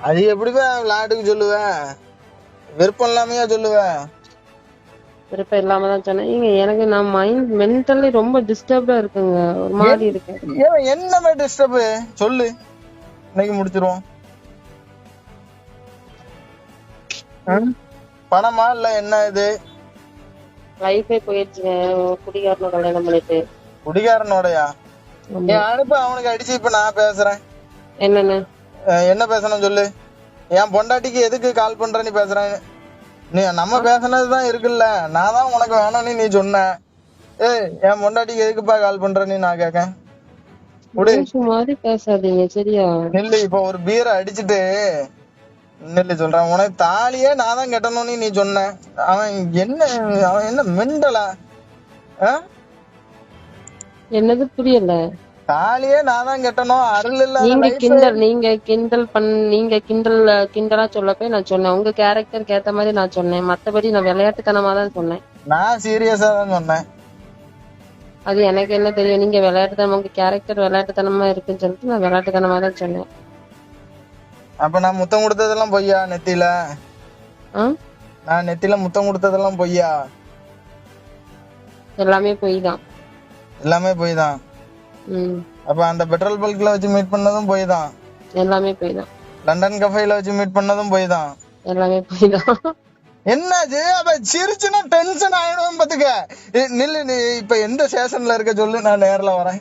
அது எப்படிப்பா விளையாட்டுக்கு சொல்லுவ? விருப்பம் இல்லாமையா சொல்லுவ? விருப்பம் இல்லாம தான் சொன்னேன். ஏங்க எனக்கு நான் மைண்ட் மென்டலி ரொம்ப டிஸ்டர்ப்டா இருக்குங்க. ஒரு மாதிரி இருக்கேன் ஏன் என்ன டிஸ்டர்ப் சொல்லு. இன்னைக்கு முடிச்சிருவோம்? பணமா இல்ல என்ன இது? லைஃபே போயிடுச்சுங்க. குடிகாரனை கல்யாணம் பண்ணிட்டு. குடிகாரனோடயா. என் அனுப்ப. அவனுக்கு அடிச்சு இப்ப நான் பேசுறேன். என்னன்னு? என்ன பேசணும் சொல்லு? என் பொண்டாட்டிக்கு எதுக்கு கால் பண்ற நீ பேசுறேன் நீ நம்ம பேசுனதுதான் இருக்குல்ல. நான் தான் உனக்கு வேணும்னு நீ சொன்ன. ஏய் என் பொண்டாட்டிக்கு எதுக்குப்பா கால் பண்றேன்னு நான் லூசு மாதிரி பேசாதீங்க சரியா? நில்லு இப்ப ஒரு பீரை அடிச்சிட்டு நில்லு சொல்றேன். உனக்கு தாலியே நான் தான் கட்டணும்னு நீ சொன்ன. அவன் என்ன அவன் என்ன மெண்டலா? என்னது புரியல. தாலியே நான் தான் கட்டணும். அருள் இல்லாத நீங்க கிண்டல் நீங்க கிண்டல் பண் நீங்க கிண்டல் கிண்டலா சொல்லப்பே நான் சொன்னேன். உங்க கேரக்டருக்கு ஏத்த மாதிரி நான் சொன்னேன். மத்தபடி நான் விளையாட்டுத்தனமா தான் சொன்னேன். நான் சீரியஸா தான் சொன்னேன். அது எனக்கு என்ன தெரியும்? நீங்க விளையாட்டுத்தனம் உங்க கேரக்டர் விளையாட்டுத்தனமா இருக்குன்னு சொல்லிட்டு நான் விளையாட்டுத்தனமா தான் சொன்னேன். அப்ப நான் முத்தம் கொடுத்ததெல்லாம் பொய்யா நெத்தியில? ஆ? நான் நெத்தியில முத்தம் கொடுத்ததெல்லாம் பொய்யா? எல்லாமே பொய் தான் எல்லாமே பொய் தான் அப்ப அந்த பெட்ரோல் பல்க்ல வச்சு மீட் பண்ணதும் பொய் தான் எல்லாமே பொய் தான் லண்டன் கஃபேல வச்சு மீட் பண்ணதும் பொய் தான் எல்லாமே பொய் தான் என்னாச்சு அப்ப சிரிச்சுனா டென்ஷன் ஆயிடும் பாத்துக்க. நில்லு நீ இப்ப எந்த ஸ்டேஷன்ல இருக்க சொல்லு நான் நேர்ல வரேன்.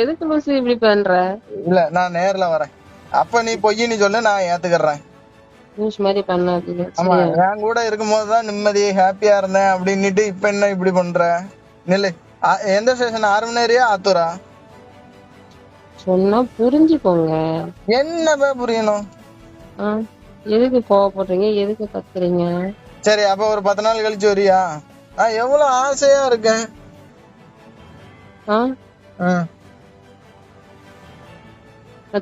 எதுக்கு லூசு இப்படி பண்ற? இல்ல நான் நேர்ல வரேன். அப்ப நீ பொய் நீ சொல்லு நான் ஏத்துக்கிறேன். லூஸ் மாதிரி பண்ணாதீங்க. ஆமா என் கூட இருக்கும்போது தான் நிம்மதி ஹாப்பியா இருந்தேன் அப்படின்னுட்டு இப்ப என்ன இப்படி பண்ற? நில்லு. எந்த ஸ்டேஷன் ஆறுமணேரியா ஆத்தூரா? சொன்னா புரிஞ்சுக்கோங்க. என்ன புரியணும்? எதுக்கு கோவப்படுறீங்க? எதுக்கு கத்துறீங்க? சரி அப்ப ஒரு பத்து நாள் கழிச்சு வரியா? நான் எவ்வளவு ஆசையா இருக்கேன். நான்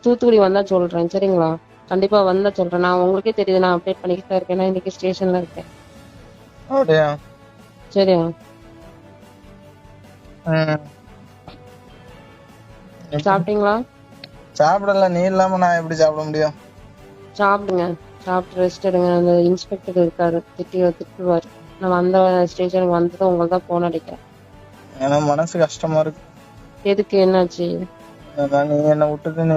தூத்துக்குடி வந்தா சொல்றேன் சரிங்களா? கண்டிப்பா வந்தா சொல்றேன். நான் உங்களுக்கே தெரியுது நான் அப்டேட் பண்ணிக்கிட்டு இருக்கேன். நான் இன்னைக்கு ஸ்டேஷன்ல இருக்கேன். அப்படியா? சரியா. சாப்பிட்டீங்களா? சாப்பிடல நீ இல்லாம நான் எப்படி சாப்பிட முடியும்? சாப்பிடுங்க சாப்பிட்டு ரெஸ்ட் எடுங்க. அந்த இன்ஸ்பெக்டர் இருக்காரு திட்டி திட்டுவாரு. நான் வந்த ஸ்டேஷனுக்கு வந்ததும் உங்களுக்கு தான் போன் அடிக்கிறேன். எனக்கு மனசு கஷ்டமா இருக்கு. எதுக்கு என்னாச்சு? நீ என்ன விட்டுட்டு நீ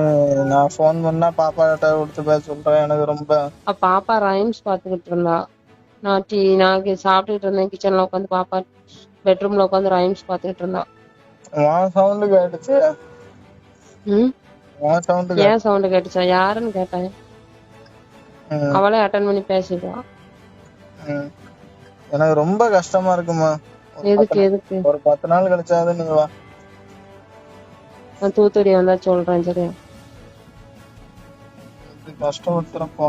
நான் ஃபோன் பண்ணா பாப்பா கிட்ட கொடுத்து பேச சொல்றேன். எனக்கு ரொம்ப அப்ப பாப்பா ரைம்ஸ் பாத்துக்கிட்டு இருந்தா. நான் டீ நான் சாப்பிட்டுட்டு இருந்தேன். கிச்சன்ல உட்காந்து பாப்பா பெட்ரூம்ல உட்காந்து ரைம்ஸ் பாத்துக்கிட்டு இருந்தா உன் சவுண்டு கேட்டுச்சு? ம்? உன் சவுண்டு ஏன் சவுண்ட் கேட்டுச்சா? யாருன்னு கேட்டேன். அவளே அட்டன் பண்ணி பேசிடுவா. எனக்கு ரொம்ப கஷ்டமா இருக்குமா? எதுக்கு எதுக்கு? ஒரு பத்து நாள் கழிச்சாவது நீ வா. நான் தூத்துக்குடி வந்தா சொல்றேன் சரியா? கஷ்டப்படுத்துறப்போ.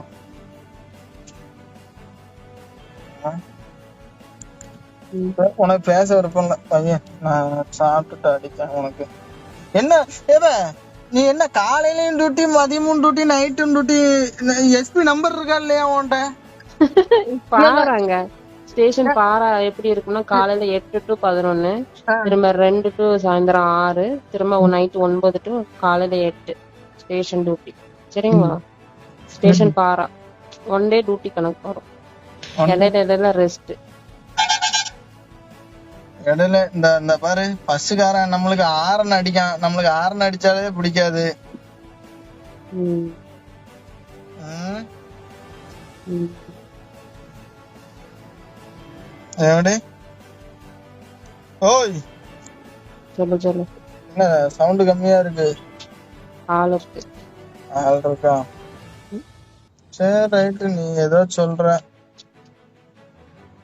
உனக்கு பேச விருப்பம் இல்ல. பையன் நான் சாப்பிட்டுட்டு அடிச்சேன் உனக்கு. என்ன ஏவ நீ என்ன காலையிலயும் டியூட்டி மதியமும் டியூட்டி நைட்டும் டியூட்டி எஸ்பி நம்பர் இருக்கா இல்லையா உன்கிட்ட? பாறாங்க ஸ்டேஷன் பாரா எப்படி இருக்கும்னா காலையில எட்டு டு பதினொன்னு திரும்ப ரெண்டு டு சாயந்தரம் ஆறு திரும்ப நைட் ஒன்பது டு காலையில எட்டு ஸ்டேஷன் டியூட்டி சரிங்களா? ஸ்டேஷன் பாரா. ஒன் டே டியூட்டி கணக்கு வரும். இடையில இடையில ரெஸ்ட் இடையில இந்த இந்த பாரு பஸ்ஸுக்காரன் நம்மளுக்கு ஆரன் அடிக்கான். நம்மளுக்கு ஆரன் அடிச்சாலே பிடிக்காது. எப்படி ஓய்! சொல்லு சொல்லு. என்ன சவுண்ட் கம்மியா இருக்கு. ஆள் இருக்கு. ஆள் இருக்கா? சரி ரைட்டு நீ ஏதோ சொல்ற.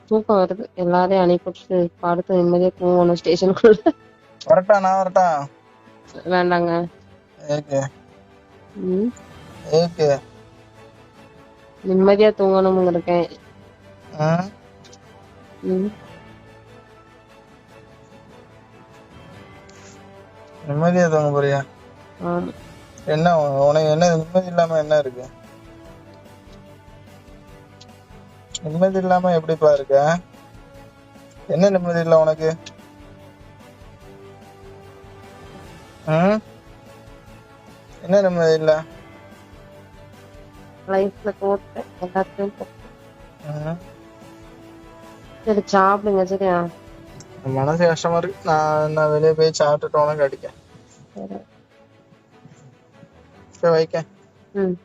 தூக்கம் வருது. எல்லாரையும் அனுப்பிட்டு படுத்து நிம்மதியா தூங்கணும் ஸ்டேஷனுக்குள்ள. வரட்டா நான் வரட்டா? வேண்டாங்க. ஏகே ம். ஏகே நிம்மதியா தூங்கணும்னு இருக்கேன் ம். ம். நிம்மதியா தூங்க போறியா? என்ன உனக்கு என்ன நிம்மதி இல்லாம என்ன இருக்கு? நிம்மதி இல்லாம எப்படிப்பா இருக்க? என்ன நிம்மதி இல்ல உனக்கு? என்ன நிம்மதி இல்ல? லைஃப்ல போட்டேன் எல்லாத்தையும். சரி சாப்பிடுங்க சரியா? மனசு கஷ்டமா இருக்கு. நான் நான் வெளியே போய் சாப்பிட்டுட்டு உனக்கு அடிக்கேன். சரி வைக்கேன். ம்.